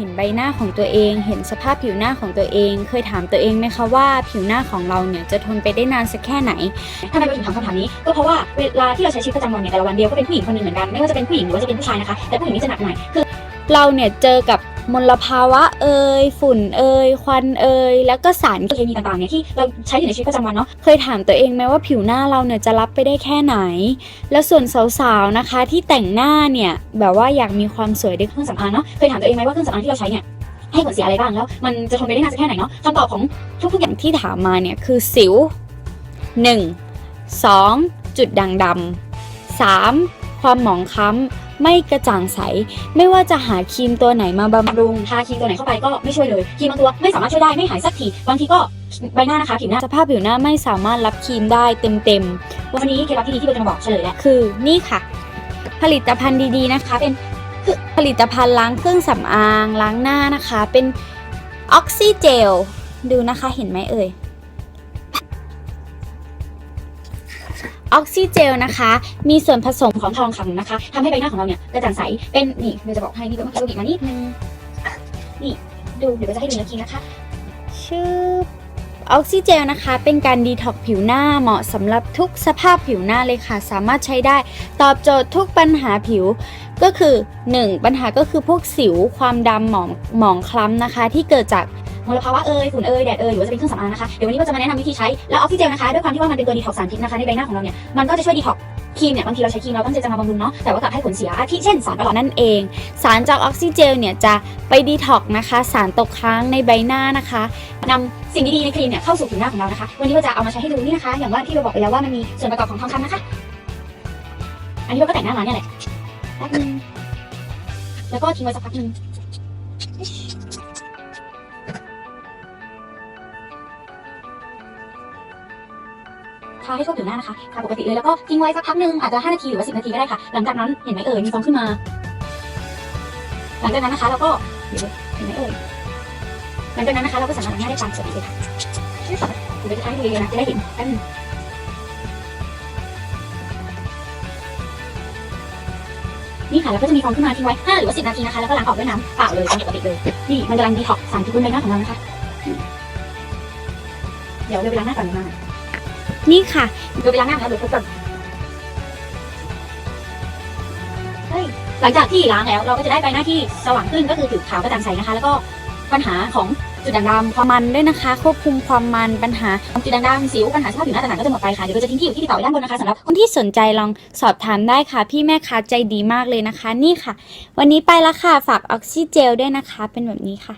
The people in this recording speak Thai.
ห็นใบหน้าของตัวเอง เห็นสภาพผิวหน้าของตัวเอง เคยถามตัวเองไหมคะว่าผิวหน้าของเราเนี่ยจะทนไปได้นานสักแค่ไหนทำไมเราถึงถามคำถามนี้ ก็เพราะว่าเวลาที่เราใช้ชีวิตประจำวันเนี่ยแต่ละวันเดียวก็เป็นผู้หญิงคนหนึ่งเหมือนกัน ไม่ว่าจะเป็นผู้หญิงหรือว่าจะเป็นผู้ชายนะคะ แต่ผู้หญิงนี่จะหนักหน่อยคือเราเนี่ยเจอกับ มลภาวะเอ่ยฝุ่นเอ่ยควันเอ่ยแล้วก็สารเคมีต่างๆเนี่ยที่เราใช้อยู่ในชีวิตประจำวันเนาะเคยถามตัวเองไหมว่าผิวหน้าเราเนี่ยจะรับไปได้แค่ไหน แล้วส่วนสาวๆนะคะ ที่แต่งหน้าเนี่ยแบบว่าอยากมีความสวยด้วยเครื่องสำอางเนาะเคยถามตัวเองไหมว่าเครื่องสำอางที่เราใช้เนี่ยให้ผลเสียอะไรบ้างแล้ว มันจะทนไปได้นานสักแค่ไหนเนาะคำตอบของทุกๆอย่างที่ถามมาเนี่ยคือสิว 1 2 จุดด่างดำ 3. ความหมองคล้ำ ไม่กระจ่างใส ไม่ว่าจะหาครีมตัวไหนมาบำบำรุงทาครีมตัวไหนเข้าไปก็ไม่ช่วยเลยครีมบางตัวไม่สามารถช่วยได้ไม่หายสักทีบางทีก็ใบหน้านะคะผิวหน้าสภาพผิวหน้าไม่สามารถรับครีมได้เต็มวันนี้เคล็ดลับที่ดีที่เราจะมาบอกเฉลยแล้วๆคือนี่ค่ะ ผลิตภัณฑ์ดีๆนะคะ เป็นคือผลิตภัณฑ์ล้างเครื่องสำอางล้างหน้านะคะ เป็นออกซิเจลดูนะคะเห็นไหมเอ่ย ออกซิเจลนะคะ มีส่วนผสมของทองคำนะคะทำให้ใบหน้าของเราเนี่ยกระจ่างใส เป็นนี่เราจะบอกให้นี่ก็เมื่อกี้เราบีมานิดนึงนี่ดูเดี๋ยวเราจะให้ดูนื้อครีนะคะ ชื่อออกซิเจลนะคะ เป็นการดีท็อกผิวหน้าเหมาะสำหรับทุกสภาพผิวหน้าเลยค่ะ สามารถใช้ได้ ตอบโจทย์ทุกปัญหาผิวก็คือ 1. ปัญหาก็คือพวกสิวความดำหมองหมองคล้ำนะคะ ที่เกิดจาก มลภาวะเอ่ยฝุ่นเอ่ยแดดเอ่ยหรือว่าจะเป็นเครื่องสำอางนะคะ เดี๋ยววันนี้ก็จะมาแนะนำวิธีใช้ แล้วออกซิเจนนะคะ ด้วยความที่ว่ามันเป็นตัวดีท็อกสารพิษนะคะในใบหน้าของเราเนี่ย มันก็จะช่วยดีท็อกครีมเนี่ยบางทีเราใช้ครีมเราตั้งใจจะมาบำรุงเนาะแต่ว่ากลับให้ผลเสียอาทิเช่นสารประหลอดนั่นเอง สารจากออกซิเจลเนี่ยจะไปดีท็อกนะคะ สารตกค้างในใบหน้านะคะนำสิ่งดีๆในครีมเนี่ยเข้าสู่ผิวหน้าของเรานะคะ วันนี้เราจะเอามาใช้ให้ดูนี่นะคะ อย่างว่าที่เราบอกไปแล้วว่ามันมีส่วนประกอบของทองคำนะคะ อันนี้เราก็แต่งหน้ามาเนี่ยแหละแป๊บนึงแล้วก็ทิ้งไว้สักพักนึง ทาให้ทั่วผิวหน้านะคะทาปกติเลยแล้วก็ทิ้งไว้สักพักหนึ่งอาจจะ 5 นาทีหรือว่า 10 นาทีก็ได้ค่ะ หลังจากนั้นเห็นไหมเอ่ยมีฟองขึ้นมา หลังจากนั้นนะคะเราก็เห็นไหมเอ่ยหลังจากนั้นนะคะเราก็สามารถล้างหน้าได้ตามปกติเลยค่ะเดี๋ยวจะทาให้ดูเลยนะจะได้เห็นแป๊บนึงนี่ค่ะแล้วก็จะมีฟองขึ้นมาทิ้งไว้5หรือว่า10 นาทีนะคะ แล้วก็ล้างออกด้วยน้ำเปล่าเลยตามปกติเลย นี่มันกำลังดีท็อกซ์สารพิษบนใบหน้าของเรานะคะ เดี๋ยวเราไปล้างหน้าก่อนนะ นี่ค่ะเดี๋ยวไปล้างหน้าแล้วเดี๋ยวพบกันเฮ้ยหลังจากที่ล้างแล้วเราก็จะได้ใบหน้าที่สว่างขึ้นก็คือผิวขาวกระจ่างใสนะคะ แล้วก็ปัญหาของจุดด่างดำความมันด้วยนะคะ ควบคุมความมันปัญหาจุดด่างดำสิวปัญหาสภาพผิวหน้าต่างๆก็จะหมดไปค่ะเดี๋ยวเราจะทิ้งที่อยู่ที่ติดต่อไว้ด้านบนนะคะสำหรับคนที่สนใจลองสอบถามได้ค่ะ พี่แม่ค้าใจดีมากเลยนะคะ นี่ค่ะ วันนี้ไปละค่ะฝากออกซิเจลด้วยนะคะ เป็นแบบนี้ค่ะ